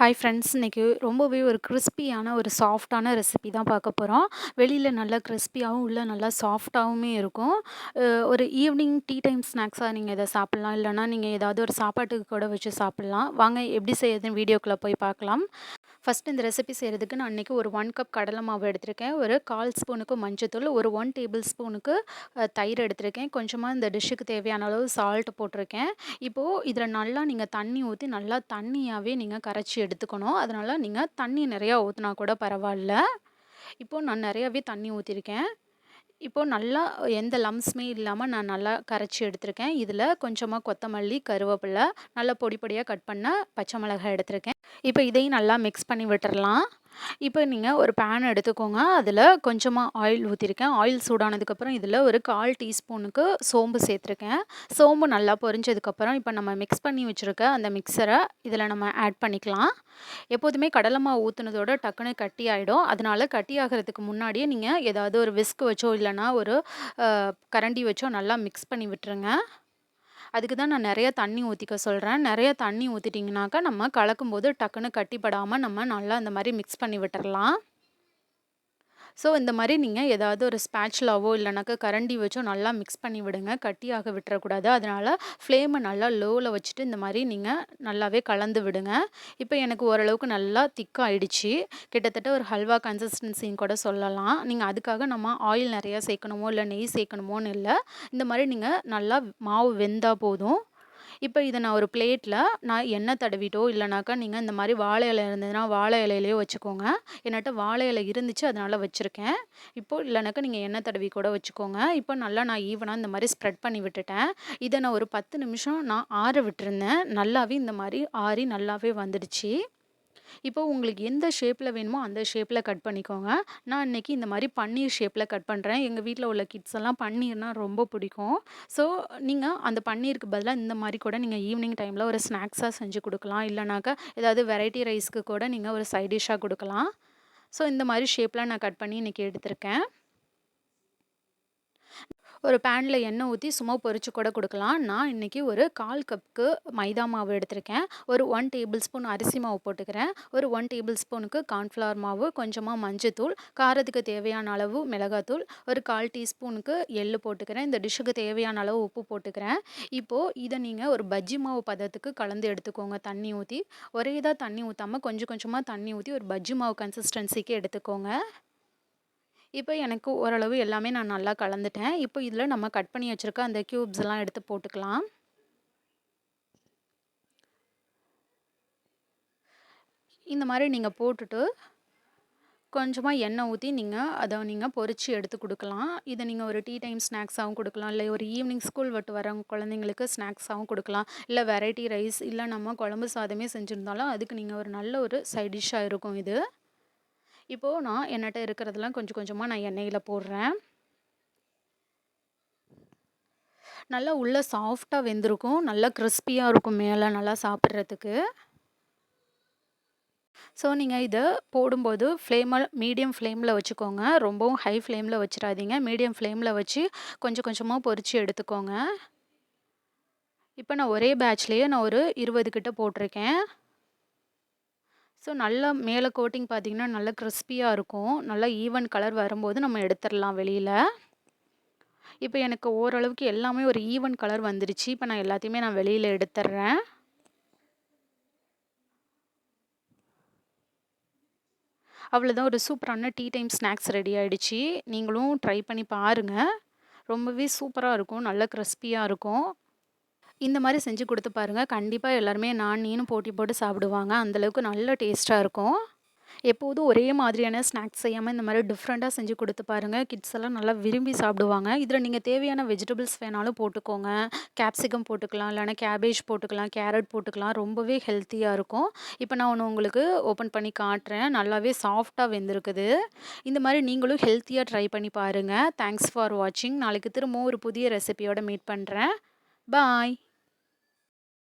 Hi friends இன்றைக்கி ரொம்பவே ஒரு கிறிஸ்பியான ஒரு சாஃப்டான ரெசிபி தான் பார்க்க போகிறோம் வெளியில் நல்லா கிறிஸ்பியாகவும் உள்ள நல்லா சாஃப்டாகவுமே இருக்கும். ஒரு ஈவினிங் டீ டைம் ஸ்நாக்ஸாக நீங்கள் இதை சாப்பிட்லாம். இல்லைனா நீங்கள் ஏதாவது ஒரு சாப்பாட்டுக்கு கூட வச்சு சாப்பிட்லாம். வாங்க எப்படி செய்யறதுன்னு வீடியோக்குள்ளே போய் பார்க்கலாம். ஃபஸ்ட்டு இந்த ரெசிபி செய்கிறதுக்கு நான் அன்றைக்கி ஒரு ஒன் கப் கடலை மாவு எடுத்திருக்கேன். ஒரு கால் ஸ்பூனுக்கு மஞ்சத்தூள் ஒரு ஒன் டேபிள் ஸ்பூனுக்கு தயிர் எடுத்திருக்கேன். கொஞ்சமாக இந்த டிஷ்ஷுக்கு தேவையான அளவு சால்ட் போட்டிருக்கேன். இப்போது இதில் நல்லா நீங்கள் தண்ணி ஊற்றி நல்லா தண்ணியாகவே நீங்கள் கரைச்சி எடுத்துக்கணும். அதனால் நீங்கள் தண்ணி நிறையா ஊற்றினா கூட பரவாயில்ல. இப்போது நான் நிறையாவே தண்ணி ஊற்றிருக்கேன் இப்போது நல்லா எந்த லம்ஸுமே இல்லாமல் நான் நல்லா கரைச்சி எடுத்திருக்கேன். இதில் கொஞ்சமாக கொத்தமல்லி கருவேப்பிலை நல்லா பொடி பொடியாக கட் பண்ண பச்சை மிளகாய் எடுத்திருக்கேன். இப்போ இதையும் நல்லா மிக்ஸ் பண்ணி விட்டுறலாம். இப்போ நீங்கள் ஒரு பேன் எடுத்துக்கோங்க. அதில் கொஞ்சமாக ஆயில் ஊற்றிருக்கேன் ஆயில் சூடானதுக்கப்புறம் இதில் ஒரு கால் டீஸ்பூனுக்கு சோம்பு சேர்த்துருக்கேன். சோம்பு நல்லா பொரிஞ்சதுக்கப்புறம் இப்போ நம்ம மிக்ஸ் பண்ணி வச்சுருக்க அந்த மிக்சரை இதில் நம்ம ஆட் பண்ணிக்கலாம். எப்போதுமே கடலை மாவு ஊற்றுனதோட டக்குன்னு கட்டி ஆகிடும் அதனால கட்டி ஆகிறதுக்கு முன்னாடியே நீங்கள் ஏதாவது ஒரு விஸ்க் வச்சோ இல்லைன்னா ஒரு கரண்டி வச்சோ நல்லா மிக்ஸ் பண்ணி விட்டுருங்க. அதுக்கு தான் நான் நிறைய தண்ணி ஊற்றிக்க சொல்கிறேன் நிறைய தண்ணி ஊற்றிட்டிங்கனாக்கா நம்ம கலக்கும்போது டக்குன்னு கட்டிப்படாமல் நம்ம நல்லா இந்த மாதிரி மிக்ஸ் பண்ணி விட்டுறலாம். ஸோ இந்த மாதிரி நீங்கள் ஏதாவது ஒரு ஸ்பேட்ச்லாவோ இல்லைனாக்கா கரண்டி வச்சோ நல்லா மிக்ஸ் பண்ணி விடுங்க. கட்டியாக விட்டுறக்கூடாது. அதனால் ஃப்ளேமை நல்லா லோவில் வச்சுட்டு இந்த மாதிரி நீங்கள் நல்லாவே கலந்து விடுங்க. இப்போ எனக்கு ஓரளவுக்கு நல்லா திக்காயிடுச்சு கிட்டத்தட்ட ஒரு ஹல்வா கன்சிஸ்டன்சின்னு கூட சொல்லலாம். நீங்கள் அதுக்காக நம்ம ஆயில் நிறையா சேர்க்கணுமோ இல்லை நெய் சேர்க்கணுமோன்னு இல்லை இந்த மாதிரி நீங்கள் நல்லா மாவு வெந்தால் போதும். இப்போ இதை நான் ஒரு பிளேட்டில் நான் எண்ணெய் தடவிட்டோ இல்லைனாக்கா நீங்கள் இந்த மாதிரி வாழை இலை இருந்ததுன்னா வாழை இலையிலையோ வச்சுக்கோங்க. என்னட்ட வாழை இலை இருந்துச்சு அதனால் வச்சுருக்கேன். இப்போது இல்லைனாக்கா நீங்கள் எண்ணெய் தடவி கூட வச்சுக்கோங்க. இப்போ நல்லா நான் ஈவனாக இந்த மாதிரி ஸ்ப்ரெட் பண்ணி விட்டுட்டேன். இதை நான் ஒரு பத்து நிமிஷம் நான் ஆற விட்டுருந்தேன். நல்லாவே இந்த மாதிரி ஆறி நல்லாவே வந்துடுச்சு. இப்போ உங்களுக்கு எந்த ஷேப்பில் வேணுமோ அந்த ஷேப்பில் கட் பண்ணிக்கோங்க. நான் இன்னைக்கு இந்த மாதிரி பன்னீர் ஷேப்பில் கட் பண்ணுறேன் எங்கள் வீட்டில் உள்ள கிட்ஸ் எல்லாம் பன்னீர்னால் ரொம்ப பிடிக்கும். ஸோ நீங்கள் அந்த பன்னீருக்கு பதிலாக இந்த மாதிரி கூட நீங்கள் ஈவினிங் டைமில் ஒரு ஸ்நாக்ஸாக செஞ்சு கொடுக்கலாம். இல்லைனாக்கா ஏதாவது வெரைட்டி ரைஸ்க்கு கூட நீங்கள் ஒரு சைட் டிஷ்ஷாக கொடுக்கலாம். ஸோ இந்த மாதிரி ஷேப்பில் நான் கட் பண்ணி இன்றைக்கி எடுத்திருக்கேன். ஒரு பேனில் எண்ணெய் ஊற்றி சும்மா பொரிச்சு கூட கொடுக்கலாம். நான் இன்றைக்கி ஒரு கால் கப்புக்கு மைதா மாவு எடுத்திருக்கேன். ஒரு ஒன் டேபிள் ஸ்பூன் அரிசி மாவு போட்டுக்கிறேன். ஒரு ஒன் டேபிள் ஸ்பூனுக்கு கார்ன்ஃப்ளவர் மாவு கொஞ்சமாக மஞ்சத்தூள் காரத்துக்கு தேவையான அளவு மிளகாத்தூள் ஒரு கால் டீஸ்பூனுக்கு எள்ளு போட்டுக்கிறேன். இந்த டிஷ்ஷுக்கு தேவையான அளவு உப்பு போட்டுக்கிறேன். இப்போது இதை நீங்கள் ஒரு பஜ்ஜி மாவு பதத்துக்கு கலந்து எடுத்துக்கோங்க. தண்ணி ஊற்றி ஒரே இதாக தண்ணி ஊற்றாமல் கொஞ்சம் கொஞ்சமாக தண்ணி ஊற்றி ஒரு பஜ்ஜி மாவு கன்சிஸ்டன்சிக்கு எடுத்துக்கோங்க. இப்போ எனக்கு ஓரளவு எல்லாமே நான் நல்லா கலந்துட்டேன். இப்போ இதில் நம்ம கட் பண்ணி வச்சுருக்க அந்த க்யூப்ஸ் எல்லாம் எடுத்து போட்டுக்கலாம். இந்த மாதிரி நீங்கள் போட்டுட்டு கொஞ்சமாக எண்ணெய் ஊற்றி நீங்கள் அதை நீங்கள் பொறிச்சு எடுத்து கொடுக்கலாம். இதை நீங்கள் ஒரு டீ டைம் ஸ்நாக்ஸாகவும் கொடுக்கலாம். இல்லை ஒரு ஈவினிங் ஸ்கூல் விட்டு வரவங்க குழந்தைங்களுக்கு ஸ்நாக்ஸாகவும் கொடுக்கலாம். இல்லை வெரைட்டி ரைஸ் இல்லை நம்ம குழம்பு சாதமே செஞ்சுருந்தாலும் அதுக்கு நீங்கள் ஒரு நல்ல ஒரு சைட் டிஷ்ஷாக இருக்கும் இது. இப்போது நான் என்னட்ட இருக்கிறதெல்லாம் கொஞ்சம் கொஞ்சமாக நான் எண்ணெயில் போடுறேன். நல்லா உள்ளே சாஃப்டாக வெந்திருக்கும். நல்லா கிறிஸ்பியாக இருக்கும் மேலே நல்லா சாப்பிட்றதுக்கு. ஸோ நீங்கள் இதை போடும்போது ஃப்ளேமில் மீடியம் ஃப்ளேமில் வச்சுக்கோங்க. ரொம்பவும் ஹை ஃப்ளேமில் வச்சிடாதீங்க. மீடியம் ஃப்ளேமில் வச்சு கொஞ்சம் கொஞ்சமாக பொரித்து எடுத்துக்கோங்க. இப்போ நான் ஒரே பேட்ச்லேயே நான் ஒரு இருபது கிட்ட போட்டிருக்கேன். ஸோ நல்லா மேலே கோட்டிங் பார்த்தீங்கன்னா நல்லா கிறிஸ்பியாக இருக்கும். நல்லா ஈவன் கலர் வரும்போது நம்ம எடுத்துடலாம் வெளியில். இப்போ எனக்கு ஓரளவுக்கு எல்லாமே ஒரு ஈவன் கலர் வந்துருச்சு. இப்போ நான் எல்லாத்தையுமே நான் வெளியில் எடுத்துடுறேன் அவ்வளோதான் ஒரு சூப்பரான டீ டைம் ஸ்நாக்ஸ் ரெடி ஆகிடுச்சி நீங்களும் ட்ரை பண்ணி பாருங்கள் ரொம்பவே சூப்பராக இருக்கும். நல்ல கிறிஸ்பியாக இருக்கும். இந்த மாதிரி செஞ்சு கொடுத்து பாருங்கள் கண்டிப்பாக எல்லாருமே நான் நீனும் போட்டி போட்டு சாப்பிடுவாங்க. அந்தளவுக்கு நல்ல டேஸ்ட்டாக இருக்கும். எப்போதும் ஒரே மாதிரியான ஸ்நாக்ஸ் செய்யாமல் இந்த மாதிரி டிஃப்ரெண்ட்டாக செஞ்சு கொடுத்து பாருங்கள் கிட்ஸ் எல்லாம் நல்லா விரும்பி சாப்பிடுவாங்க. இதில் நீங்கள் தேவையான வெஜிடபிள்ஸ் வேணாலும் போட்டுக்கோங்க. கேப்சிகம் போட்டுக்கலாம் இல்லைனா கேபேஜ் போட்டுக்கலாம் கேரட் போட்டுக்கலாம். ரொம்பவே ஹெல்த்தியாக இருக்கும். இப்போ நான் ஒன்று உங்களுக்கு ஓப்பன் பண்ணி காட்டுறேன். நல்லாவே சாஃப்டாக வெந்திருக்குது. இந்த மாதிரி நீங்களும் ஹெல்த்தியாக ட்ரை பண்ணி பாருங்கள் தேங்க்ஸ் ஃபார் வாட்சிங் நாளைக்கு திரும்பவும் ஒரு புதிய ரெசிபியோட மீட் பண்ணுறேன் பாய்